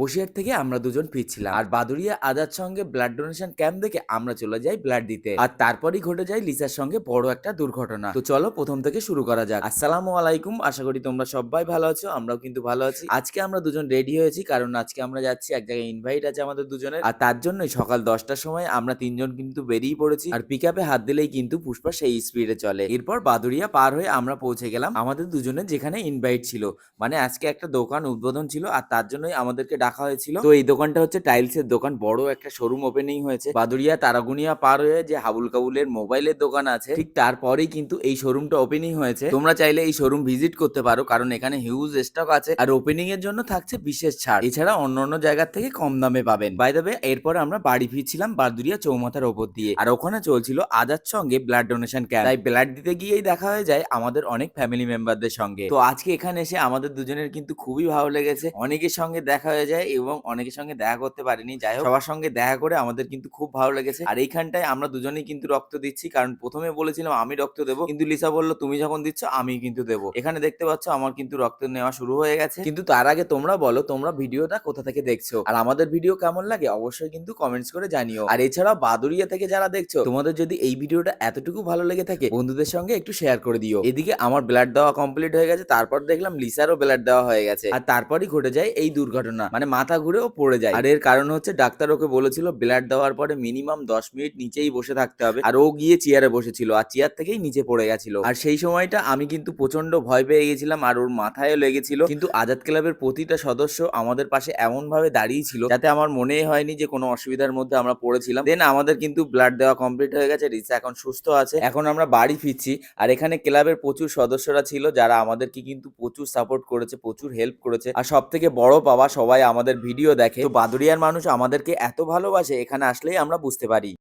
বসিরহাট থেকে আমরা দুজন ফিরছিলাম। আর বাদুরিয়া আজাদ সঙ্গে ব্লাড ডোনেশন ক্যাম্প দেখে আমরা চলে যাই ব্লাড দিতে। আর তারপরই ঘটে যায় লিসার সঙ্গে বড় একটা দুর্ঘটনা। তো চলো প্রথম থেকে শুরু করা যাক। আসসালামু আলাইকুম, আশা করি তোমরা সবাই ভালো আছো, আমরাও কিন্তু ভালো আছি। আজকে আমরা দুজন রেডি হয়েছি, কারণ আজকে আমরা যাচ্ছি, এক জায়গায় ইনভাইট আছে আমাদের দুজনের। আর তার জন্যই সকাল দশটার সময় আমরা তিনজন কিন্তু বেরিয়ে পড়েছি। আর পিক হাত দিলেই কিন্তু পুষ্পা সেই স্পিডে চলে। এরপর বাদুরিয়া পার হয়ে আমরা পৌঁছে গেলাম আমাদের দুজনের যেখানে ইনভাইট ছিল। মানে আজকে একটা দোকান উদ্বোধন ছিল, আর তার জন্যই আমাদেরকে ডাকা হয়েছিল। তো এই দোকানটা হচ্ছে টাইলস এর দোকান, বড় একটা শোরুম ওপেনিং হয়েছে। বাদুরিয়া তারাগুনিয়া পার হয়ে যে হাবুল কাবুলের মোবাইলের দোকান আছে, ঠিক তারপরেই কিন্তু এই শোরুমটা ওপেনিং হয়েছে। তোমরা চাইলে এই শোরুম ভিজিট করতে পারো, কারণ এখানে হিউজ স্টক আছে আর ওপেনিং এর জন্য থাকছে বিশেষ ছাড়। এছাড়া অন্য অন্য জায়গা থেকে কম দামে পাবেন। বাই দ্য এরপর আমরা বাড়ি ফিরছিলাম বাদুরিয়া চৌমাথার ওপর দিয়ে। আর ওখানে চলছিল আজাদ সঙ্গে ব্লাড ডোনেশন ক্যাম্প তাই ব্লাড দিতে গিয়েই দেখা হয়ে যায় আমাদের অনেক ফ্যামিলি মেম্বারদের সঙ্গে। তো আজকে এখানে এসে আমাদের দুজনের কিন্তু খুবই ভালো লেগেছে। অনেকের সঙ্গে দেখা হয়ে যায়। এবং অনেকের সঙ্গে দেখা করতে পারিনি। যাই হোক সবার সঙ্গে দেখা করে আমাদের কিন্তু খুব ভালো লেগেছে। আর এইখানটায় আমরা দুজনেই কিন্তু রক্ত দিচ্ছি। কারণ প্রথমে বলেছিলাম আমি রক্ত দেবো। কিন্তু লিসা বলল তুমি যখন দিচ্ছ আমি কিন্তু দেবো। এখানে দেখতে পাচ্ছ আমার কিন্তু রক্ত নেওয়া শুরু হয়ে গেছে। কিন্তু তার আগে তোমরা বলো তোমরা ভিডিওটা কোথা থেকে দেখছ? আর আমাদের ভিডিও কেমন লাগে অবশ্যই কিন্তু কমেন্টস করে জানিও। আর এছাড়াও বাদুরিয়া থেকে যারা দেখছ তোমাদের যদি এই ভিডিওটা এতটুকু ভালো লেগে থাকে বন্ধুদের সঙ্গে একটু শেয়ার করে দিও। এদিকে আমার ব্লাড দেওয়া কমপ্লিট হয়ে গেছে তারপর দেখলাম লিসারও ব্লাড দেওয়া হয়ে গেছে। আর তারপরই ঘটে যায় এই দুর্ঘটনা। মানে মাথা ঘুরেও পড়ে যায়। আর এর কারণ হচ্ছে ডাক্তার ওকে বলেছিল, ব্লাড দেওয়ার পরে মিনিমাম দশ মিনিট নিচেই বসে থাকতে হবে। আর ও গিয়ে চেয়ারে বসেছিল, আর চেয়ার থেকেই নিচে পড়ে গেছিল। আর সেই সময়টা আমি কিন্তু প্রচণ্ড ভয় পেয়ে গেছিলাম, আর ওর মাথায়ও লেগেছিল। কিন্তু আজাদ ক্লাবের প্রতিটা সদস্য আমাদের পাশে এমন ভাবে দাঁড়িয়ে ছিল, যাতে আমার মনেই হয়নি যে কোনো অসুবিধার মধ্যে আমরা পড়েছিলাম। দেন আমাদের কিন্তু ব্লাড দেওয়া কমপ্লিট হয়ে গেছে, রিসা এখন সুস্থ আছে। এখন আমরা বাড়ি ফিরছি, আর এখানে ক্লাবের প্রচুর সদস্যরা ছিল, যারা আমাদেরকে কিন্তু প্রচুর সাপোর্ট করেছে, প্রচুর হেল্প করেছে। আর সব থেকে বড় পাওয়া সবাই আমাদের ভিডিও দেখে। তো বাদুরিয়ার মানুষ আমাদেরকে এত ভালোবাসে এখানে আসলেই আমরা বুঝতে পারি।